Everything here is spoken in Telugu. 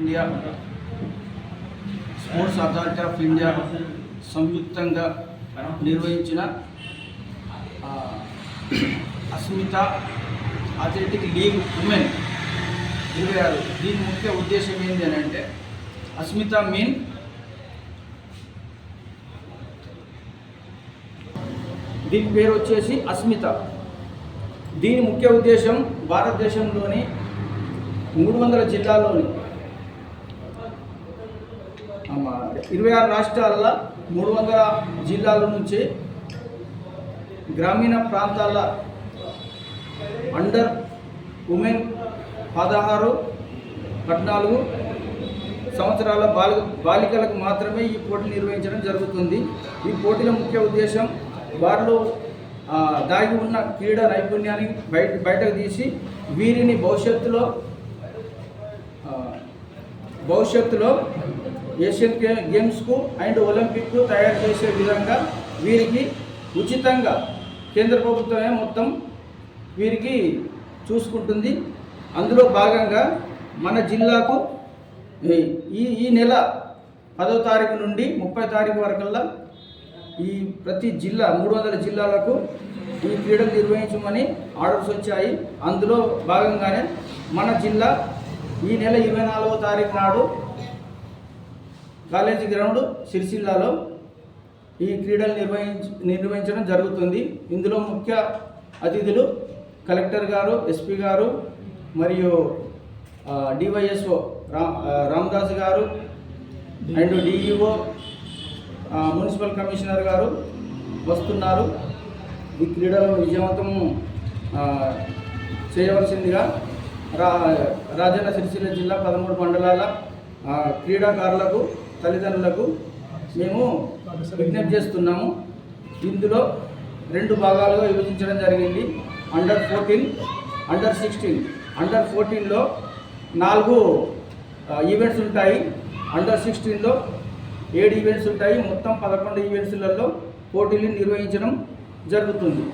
India sports authority of India సంయుక్తంగా నిర్వహించిన అస్మిత అథ్లెటిక్ లీగ్ ఉమెన్ ఇరవై ఆరు. దీని ముఖ్య ఉద్దేశం ఏంటి అని అంటే అస్మిత మీన్ దీని పేరు వచ్చేసి అస్మిత. దీని ముఖ్య ఉద్దేశం భారతదేశంలోని మూడు వందల జిల్లాల్లోని ఇరవై ఆరు రాష్ట్రాల మూడు వందల జిల్లాల నుంచి గ్రామీణ ప్రాంతాల అండర్ ఉమెన్ పదహారు పద్నాలుగు సంవత్సరాల బాలి బాలికలకు మాత్రమే ఈ పోటీలు నిర్వహించడం జరుగుతుంది. ఈ పోటీల ముఖ్య ఉద్దేశం వారిలో దాగి ఉన్న క్రీడా నైపుణ్యాన్ని బయట బయటకు తీసి వీరిని భవిష్యత్తులో భవిష్యత్తులో ఏషియన్ గేమ్స్కు అండ్ ఒలింపిక్కు తయారు చేసే విధంగా వీరికి ఉచితంగా కేంద్ర ప్రభుత్వమే మొత్తం వీరికి చూసుకుంటుంది. అందులో భాగంగా మన జిల్లాకు ఈ- ఈ నెల పదో తారీఖు నుండి ముప్పై తారీఖు వరకల్లా ఈ ప్రతి జిల్లా మూడు వందల జిల్లాలకు ఈ క్రీడలు నిర్వహించమని ఆర్డర్స్ వచ్చాయి. అందులో భాగంగానే మన జిల్లా ఈ నెల ఇరవై నాలుగవ తారీఖు నాడు కాలేజీ గ్రౌండ్ సిరిసిల్లాలో ఈ క్రీడలు నిర్వహించ నిర్వహించడం జరుగుతుంది. ఇందులో ముఖ్య అతిథులు కలెక్టర్ గారు ఎస్పీ గారు మరియు డివైఎస్ఓ రా రామదాస్ గారు అండ్ డిఈఓ మున్సిపల్ కమిషనర్ గారు వస్తున్నారు. ఈ క్రీడలను విజయవంతం చేయవలసిందిగా రా రాజన్న సిరిసిల్ల జిల్లా పదమూడు మండలాల క్రీడాకారులకు తల్లిదండ్రులకు మేము విజ్ఞప్తి చేస్తున్నాము. ఇందులో రెండు భాగాలుగా విభజించడం జరిగింది. Under fourteen under sixteen under ఫోర్టీన్లో నాలుగు ఈవెంట్స్ ఉంటాయి. అండర్ సిక్స్టీన్లో ఏడు ఈవెంట్స్ ఉంటాయి. మొత్తం పదకొండు ఈవెంట్స్లలో పోటీలు నిర్వహించడం జరుగుతుంది.